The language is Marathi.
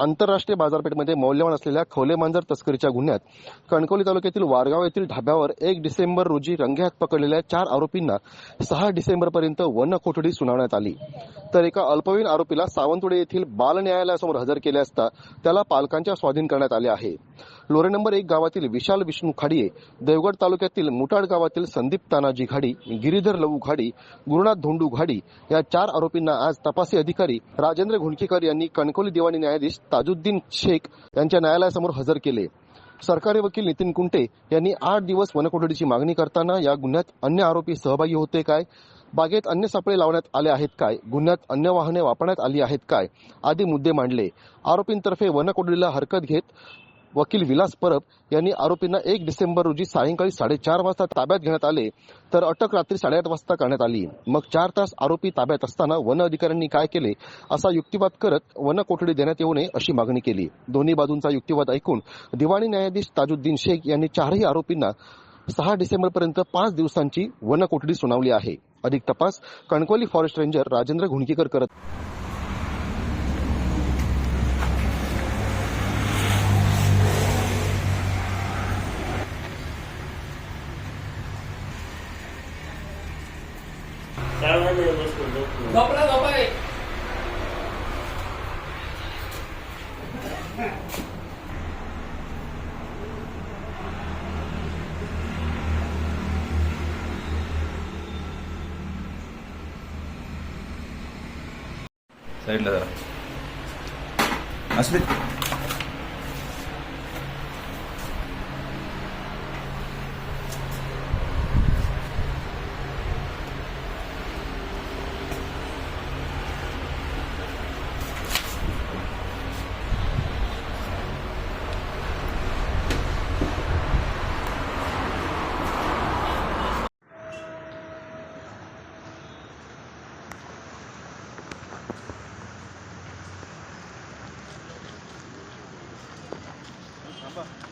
आंतरराष्ट्रीय बाजारपेठेमध्ये मौल्यवान असलेल्या खोले मांजर तस्करीच्या गुन्ह्यात कणकवली तालुक्यातील वारगाव येथील ढाब्यावर एक डिसेंबर रोजी रंगेहात पकडलेल्या चार आरोपींना सहा डिसेंबरपर्यंत वन कोठडी सुनावण्यात आली. तर एका अल्पवयीन आरोपीला सावंतवाडी येथील बाल न्यायालयासमोर हजर केले असता त्याला पालकांच्या स्वाधीन करण्यात आले आहे. लोरे नंबर एक गावातील विशाल विष्णू खाडिये देवगड तालुक्यातील मुटाड गावातील संदीप तानाजी घाडी गिरीधर लवू घाडी गुरुनाथ धोंडू घाडी या चार आरोपींना आज तपासी अधिकारी राजेंद्र घुंडकीकर यांनी कणकवली दिवाणी न्यायाधीश ताजुद्दीन शेख यांच्या न्यायालयासमोर हजर केले. सरकारी वकील नितीन कुंटे यांनी आठ दिवस वनकोठडीची मागणी करताना या गुन्ह्यात अन्य आरोपी सहभागी होते काय? बागेत अन्य सापळे लावण्यात आले आहेत काय? गुन्ह्यात अन्य वाहने वापरण्यात आली आहेत काय? आदी मुद्दे मांडले. आरोपींतर्फे वनकोठडीला हरकत घेत वकील विलास परब यांनी आरोपींना एक डिसेंबर रोजी सायंकाळी साडेचार वाजता ताब्यात घेण्यात आले तर अटक रात्री साडेआठ वाजता करण्यात आली. मग चार तास आरोपी ताब्यात असताना वन अधिकाऱ्यांनी काय केले असा युक्तिवाद करत वन कोठडी देण्यात येऊ नये अशी मागणी केली. दोन्ही बाजूंचा युक्तिवाद ऐकून दिवाणी न्यायाधीश ताजुद्दीन शेख यांनी चारही आरोपींना सहा डिसेंबरपर्यंत पाच दिवसांची वन कोठडी सुनावली आहे. अधिक तपास कणकवली फॉरेस्ट रेंजर राजेंद्र घुणकीकर करत झोपलो. झोपला झोपाय साईडला जरा 走吧